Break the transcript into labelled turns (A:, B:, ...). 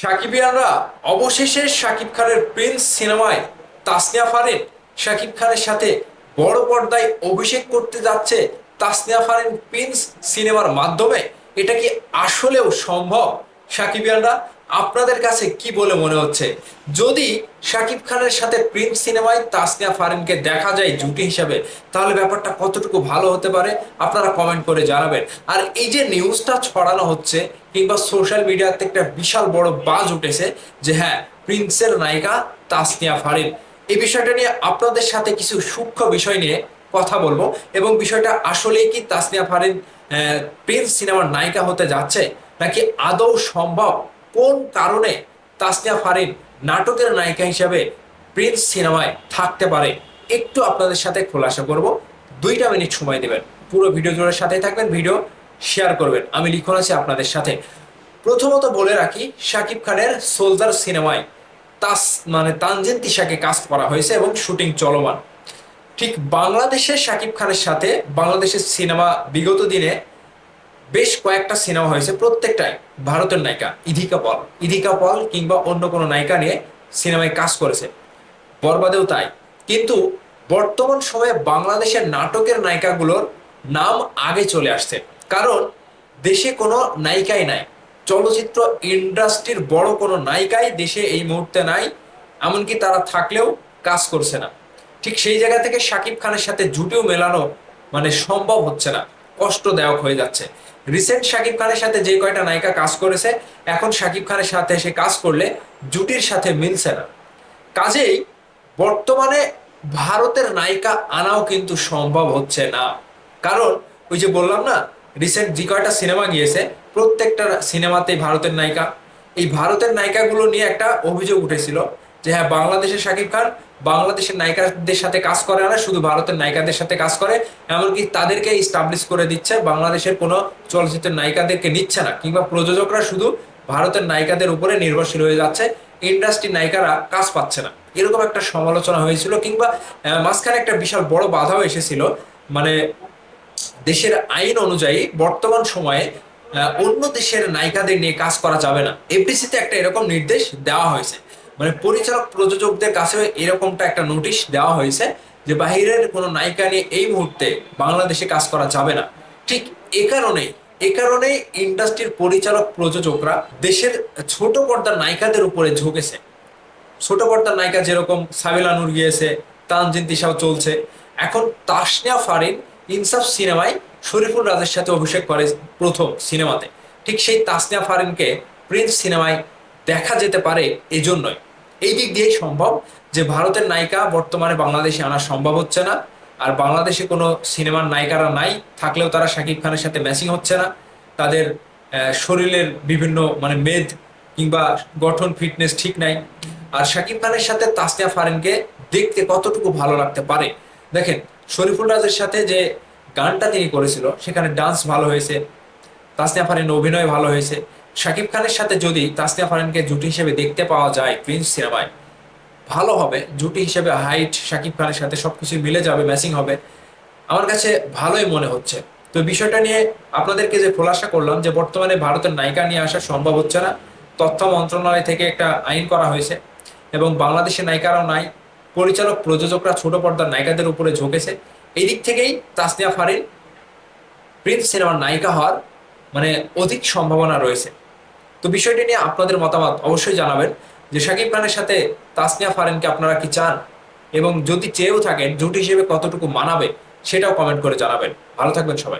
A: সাকিবিয়ানরা অবশেষে সাকিব খানের প্রিন্স সিনেমায় তাসনিয়া ফারিন সাকিব খানের সাথে বড় পর্দায় অভিষেক করতে যাচ্ছে তাসনিয়া ফারিন প্রিন্স সিনেমার মাধ্যমে। এটা কি আসলেও সম্ভব? সাকিবিয়ানরা আপনাদের কাছে কি বলে মনে হচ্ছে? যদি শাকিব খানের সাথে প্রিন্স সিনেমায় তাসনিয়া ফারিনকে দেখা যায় জুটি হিসাবে, তাহলে ব্যাপারটা কতটুকু ভালো হতে পারে? আপনারা কমেন্ট করে জানাবেন। আর এই যে নিউজটা ছড়ানো হচ্ছে, কিংবা সোশ্যাল মিডিয়াতে একটা বিশাল বড় বাজ উঠেছে, যে হ্যাঁ প্রিন্সের নায়িকা তাসনিয়া ফারিন এই বিষয়টা নিয়ে আপনাদের সাথে কিছু সূক্ষ্ম বিষয় নিয়ে কথা বলব, এবং বিষয়টা আসলেই কি তাসনিয়া ফারিন প্রিন্স সিনেমার নায়িকা হতে যাচ্ছে, নাকি আদৌ সম্ভব? কোন কারণে তাসনিয়া ফারিন নাটকের নায়িকা হিসাবে প্রিন্স সিনেমায় থাকতে পারে? একটু আপনাদের সাথে খোলাসা করব। দুইটা মিনিট সময় দেবেন। পুরো ভিডিও জুড়ে সাথেই থাকবেন, ভিডিও শেয়ার করবেন। আমি লিখন আছি আপনাদের সাথে। প্রথমত বলে রাখি, শাকিব খানের সোলজার সিনেমায় তাস মানে তানজিন তিশাকে কাস্ট করা হয়েছে এবং শুটিং চলমান। ঠিক বাংলাদেশের শাকিব খানের সাথে বাংলাদেশের সিনেমা বিগত দিনে বেশ কয়েকটা সিনেমা হয়েছে প্রত্যেকটাই ভারতের নায়িকা ইধিকা পল। ইধিকা পল কিংবা অন্য কোনো নায়িকা নিয়ে সিনেমায় কাজ করেছে। বরবাদেও তাই। কিন্তু বর্তমান সময়ে বাংলাদেশের নাটকের নায়িকাগুলোর নাম আগে চলে আসছে। কারণ দেশে কোনো নায়িকাই নাই। চলচ্চিত্র ইন্ডাস্ট্রির বড় কোনো নায়িকাই দেশে এই মুহূর্তে নাই। এমনকি তারা থাকলেও কাজ করছে না। ঠিক সেই জায়গা থেকে শাকিব খানের সাথে জুটিও মেলানো মানে সম্ভব হচ্ছে না। কষ্টদায়ক হয়ে যাচ্ছে। রিসেন্ট শাকিব খানের সাথে যে কয়টা নায়িকা কাজ করেছে, এখন শাকিব খানের সাথে সে কাজ করলে জুটির সাথে মিলছে না। কাজেই বর্তমানে ভারতের নায়িকা আনাও কিন্তু সম্ভব হচ্ছে না। কারণ ওই যে বললাম না রিসেন্ট যে কয়টা সিনেমা গিয়েছে, প্রত্যেকটা সিনেমাতেই ভারতের নায়িকা। এই ভারতের নায়িকাগুলো নিয়ে একটা অভিযোগ উঠেছিল যে হ্যাঁ বাংলাদেশের শাকিব খান বাংলাদেশের নায়িকাদের সাথে কাজ করে না, শুধু ভারতের নায়িকাদের সাথে কাজ করে, এমনকি তাদেরকে ইস্টাবলিশ করে দিচ্ছে, বাংলাদেশের কোনো চলচ্চিত্রের নায়িকাদেরকে নিচ্ছে না, কিংবা প্রযোজকরা শুধু ভারতের নায়িকাদের উপরে নির্ভরশীল হয়ে যাচ্ছে ইন্ডাস্ট্রি নায়িকারা কাজ পাচ্ছে না। এরকম একটা সমালোচনা হয়েছিল, কিংবা মাঝখানে একটা বিশাল বড় বাধাও এসেছিল মানে দেশের আইন অনুযায়ী বর্তমান সময়ে অন্য দেশের নায়িকাদের নিয়ে কাজ করা যাবে না। এফডিসিতে একটা এরকম নির্দেশ দেওয়া হয়েছে। মানে পরিচালক প্রযোজকদের কাছে এরকমটা একটা নোটিশ দেওয়া হয়েছে যে বাহিরের কোনো নায়িকা নিয়ে এই মুহূর্তে বাংলাদেশে কাজ করা যাবে না। ঠিক এ কারণে এ কারণে ইন্ডাস্ট্রির পরিচালক প্রযোজকরা দেশের ছোট পর্দার নায়িকাদের উপরে ঝুঁকেছে। ছোট পর্দার নায়িকা যেরকম সাবিলা নূর গিয়েছে, তানজিন তিশাও চলছে। এখন তাসনিয়া ফারিন ইনসাফ সিনেমায় শরীফুল রাজের সাথে অভিষেক করে প্রথম সিনেমাতে। ঠিক সেই তাসনিয়া ফারিনকে প্রিন্স সিনেমায় দেখা যেতে পারে এজন্যই। এই দিক দিয়েই সম্ভব যে ভারতের নায়িকা বর্তমানে বাংলাদেশে আনা সম্ভব হচ্ছে না। আর বাংলাদেশে কোনো সিনেমার নায়িকারা নাই, থাকলেও তারা শাকিব খানের সাথে ম্যাচিং হচ্ছে না। তাদের শরীরের বিভিন্ন মানে মেদ কিংবা গঠন ফিটনেস ঠিক নাই। আর শাকিব খানের সাথে তাসনিয়া ফারিনকে দেখতে কতটুকু ভালো লাগতে পারে? দেখেন, শরীফুল রাজের সাথে যে গানটা তিনি করেছিল, সেখানে ডান্স ভালো হয়েছে, তাসনিয়া ফারিন অভিনয় ভালো হয়েছে। শাকিব খানের সাথে যদি তাসনিয়া ফারিনকে জুটি হিসেবে দেখতে পাওয়া যায় প্রিন্স সিনেমায়, ভালো হবে। জুটি হিসেবে হাইট, শাকিব খানের সাথে সবকিছু মিলে যাবে, ম্যাচিং হবে। আমার কাছে ভালোই মনে হচ্ছে। তো বিষয়টা নিয়ে আপনাদেরকে যে খোলাসা করলাম যে বর্তমানে ভারতের নায়িকা নিয়ে আসা সম্ভব হচ্ছে না। তথ্য মন্ত্রণালয় থেকে একটা আইন করা হয়েছে এবং বাংলাদেশের নায়িকারাও নাই। পরিচালক, প্রযোজকরা, ছোট পর্দার নায়িকাদের উপরে ঝুঁকেছে। এই দিক থেকেই তাসনিয়া ফারিন প্রিন্স সিনেমার নায়িকা হওয়ার মানে অধিক সম্ভাবনা রয়েছে। তো বিষয়টি নিয়ে আপনাদের মতামত অবশ্যই জানাবেন যে শাকিব খানের সাথে তাসনিয়া ফারেনকে আপনারা কি চান? এবং যদি চেয়েও থাকেন, জুটি হিসেবে কতটুকু মানাবে, সেটাও কমেন্ট করে জানাবেন। ভালো থাকবেন সবাই।